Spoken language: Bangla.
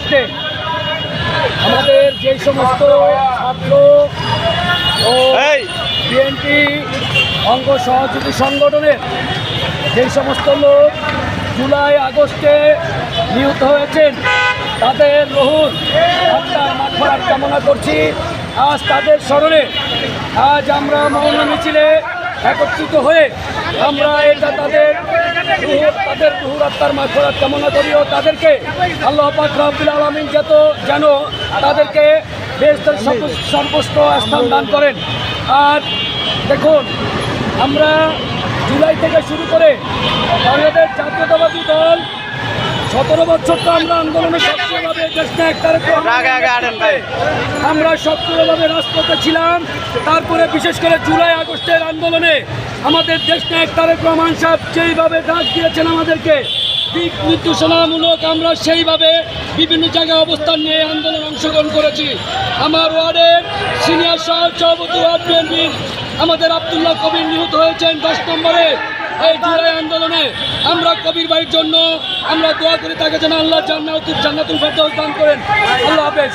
আগস্টে আমাদের যে সমস্ত ছাত্র ও বিএনপি অঙ্গ সহযোগী সংগঠনের যে সমস্ত লোক জুলাই আগস্টে নিহত হয়েছেন তাদের রহুল মাঠফার কামনা করছি। আজ তাদের স্মরণে আজ আমরা মৌন মিছিলে একত্রিত হয়ে আমরা এটা তাদের তাদের রুহুর আত্মার মাঝরাত কামনা করি ও তাদেরকে আল্লাহ পাক আলমিন যত যেন তাদেরকে বেশদের সর্বোচ্চ স্থান দান করেন। আর দেখুন, আমরা জুলাই থেকে শুরু করে বাংলাদেশ সতেরো বছর তো আমরা আন্দোলনে সক্রিয়ভাবে আমরা সক্রিয়ভাবে রাজপথে ছিলাম। তারপরে বিশেষ করে জুলাই আগস্টের আন্দোলনে আমাদের দেশ নায়ক তারেক রহমান সাহেব যেইভাবে ডাক দিয়েছেন আমাদেরকে দিক নির্দেশনামূলক আমরা সেইভাবে বিভিন্ন জায়গায় অবস্থান নিয়ে আন্দোলন অংশগ্রহণ করেছি। আমার ওয়ার্ডের সিনিয়র সহ সভাপতি ওয়ার্ড বিএনপির আমাদের আবদুল্লাহ কবির নিহত হয়েছেন দশ নম্বরে। এই জুলাই আন্দোলনে আমরা কবির বাড়ির জন্য আমরা দোয়া করি তাকে যেন আল্লাহ জান্নাতুল জান্নাতুল ফেরদৌস দান করেন। আল্লাহ হাফেজ।